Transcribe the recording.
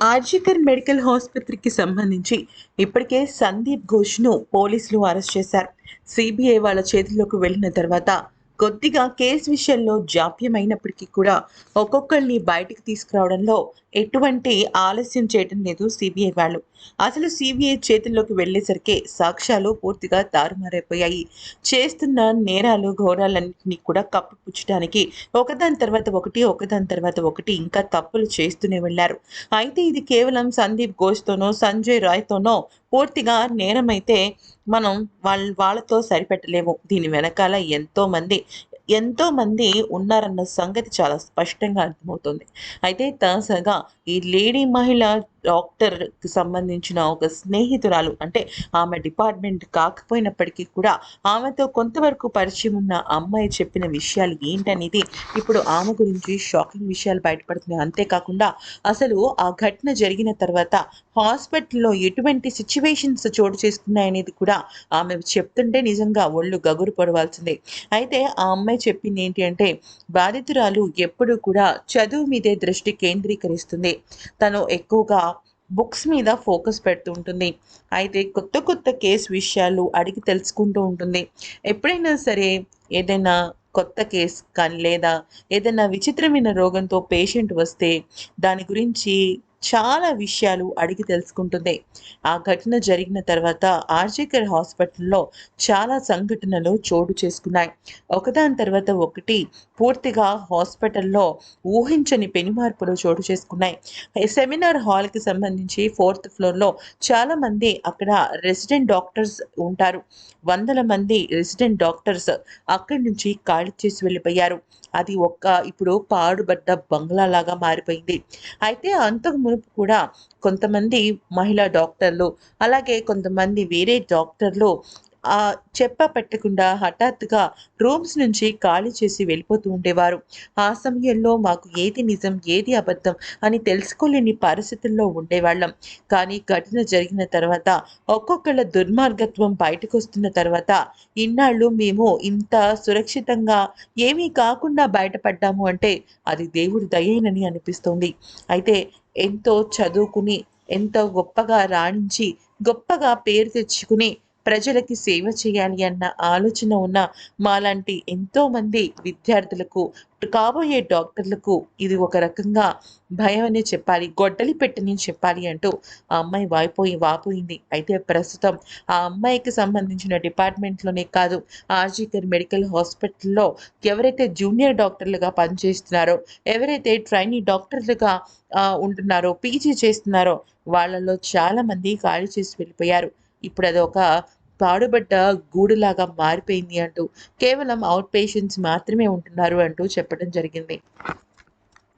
RG Kar medical ఆసుపత్రికి సంబంధించి ఇప్పటికే సందీప్ ఘోష్ను పోలీసులు అరెస్ట్ చేశారు. సిబిఐ వాళ్ళ చేతిలోకి వెళ్ళిన తర్వాత కొద్దిగా కేసు విషయంలో జాప్యమైనప్పటికీ కూడా ఒక్కొక్కరిని బయటికి తీసుకురావడంలో ఎటువంటి ఆలస్యం చేయడం లేదు సిబిఐ వాళ్ళు. అసలు సిబిఐ చేతుల్లోకి వెళ్ళేసరికి సాక్ష్యాలు పూర్తిగా తారుమారైపోయాయి. చేస్తున్న నేరాలు ఘోరాలన్నింటినీ కూడా కప్పిపుచ్చడానికి ఒకదాని తర్వాత ఒకటి ఒకదాని తర్వాత ఒకటి ఇంకా తప్పులు చేస్తూనే వెళ్ళారు. అయితే ఇది కేవలం సందీప్ ఘోష్తోనో సంజయ్ రాయ్తోనో పూర్తిగా నేరమైతే మనం వాళ్ళ వాళ్ళతో సరిపెట్టలేము. దీని వెనకాల ఎంతో ఎంతోమంది ఎంతో మంది ఉన్నారన్న సంగతి చాలా స్పష్టంగా అర్థమవుతుంది. అయితే తాజాగా ఈ లేడీ మహిళ డాక్టర్కి సంబంధించిన ఒక స్నేహితురాలు అంటే ఆమె డిపార్ట్మెంట్ కాకపోయినప్పటికీ కూడా ఆమెతో కొంతవరకు పరిచయం ఉన్న అమ్మాయి చెప్పిన విషయాలు ఏంటనేది ఇప్పుడు ఆమె గురించి షాకింగ్ విషయాలు బయటపడుతున్నాయి. అంతేకాకుండా అసలు ఆ ఘటన జరిగిన తర్వాత హాస్పిటల్లో ఎటువంటి సిచ్యువేషన్స్ చోటు చేసుకున్నాయనేది కూడా ఆమె చెప్తుంటే నిజంగా ఒళ్ళు గగురు పడవాల్సిందే. అయితే ఆ అమ్మాయి చెప్పింది ఏంటి అంటే బాధితురాలు ఎప్పుడూ కూడా చదువు మీదే దృష్టి కేంద్రీకరిస్తుంది. తను ఎక్కువగా బుక్స్ మీద ఫోకస్ పెడుతూ ఉంటుంది అయితే కొత్త కొత్త కేసు విషయాలు అడిగి తెలుసుకుంటూ ఉంటుంది. ఎప్పుడైనా సరే ఏదైనా కొత్త కేసు కానీ లేదా ఏదైనా విచిత్రమైన రోగంతో పేషెంట్ వస్తే దాని గురించి చాలా విషయాలు అడిగి తెలుసుకుంటుంది. ఆ ఘటన జరిగిన తర్వాత ఆర్జీకర్ హాస్పిటల్లో చాలా సంఘటనలు చోటు చేసుకున్నాయి. ఒకదాని తర్వాత ఒకటి పూర్తిగా హాస్పిటల్లో ఊహించని పెనుమార్పులు చోటు చేసుకున్నాయి. సెమినార్ హాల్కి సంబంధించి ఫోర్త్ ఫ్లోర్లో చాలామంది అక్కడ రెసిడెంట్ డాక్టర్స్ ఉంటారు. వందల మంది రెసిడెంట్ డాక్టర్స్ అక్కడి నుంచి ఖాళీ చేసి వెళ్ళిపోయారు. అది ఒక్క ఇప్పుడు పాడుబడ్డ బంగ్లా లాగా మారిపోయింది. అయితే అంతకు కూడా కొంతమంది మహిళా డాక్టర్లు అలాగే కొంతమంది వేరే డాక్టర్లు ఆ చెప్ప పెట్టకుండా హఠాత్తుగా రూమ్స్ నుంచి ఖాళీ చేసి వెళ్ళిపోతూ ఉండేవారు. ఆ సమయంలో మాకు ఏది నిజం ఏది అబద్ధం అని తెలుసుకోలేని పరిస్థితుల్లో ఉండేవాళ్ళం. కానీ ఘటన జరిగిన తర్వాత ఒక్కొక్కళ్ళ దుర్మార్గత్వం బయటకు వస్తున్న తర్వాత ఇన్నాళ్ళు మేము ఇంత సురక్షితంగా ఏమీ కాకుండా బయటపడ్డాము అంటే అది దేవుడి దయేనని అనిపిస్తుంది. అయితే ఎంతో చదువుకుని ఎంతో గొప్పగా రాణించి గొప్పగా పేరు తెచ్చుకుని ప్రజలకి సేవ చేయాలి అన్న ఆలోచన ఉన్న మాలాంటి ఎంతోమంది విద్యార్థులకు కాబోయే డాక్టర్లకు ఇది ఒక రకంగా భయం అనే చెప్పాలి గొడ్డలి పెట్టని చెప్పాలి అంటూ ఆ అమ్మాయి వాయిపోయి వాపోయింది. అయితే ప్రస్తుతం ఆ అమ్మాయికి సంబంధించిన డిపార్ట్మెంట్లోనే కాదు ఆర్జీకర్ మెడికల్ హాస్పిటల్లో ఎవరైతే జూనియర్ డాక్టర్లుగా పనిచేస్తున్నారో ఎవరైతే ట్రైనీ డాక్టర్లుగా ఉంటున్నారో పీజీ చేస్తున్నారో వాళ్ళలో చాలామంది ఖాళీ చేసి వెళ్ళిపోయారు. ఇప్పుడు అదొక పాడుబడ్డ గూడులాగా మారిపోయింది అంటూ కేవలం అవుట్ పేషెంట్స్ మాత్రమే ఉంటున్నారు అంటూ చెప్పడం జరిగింది.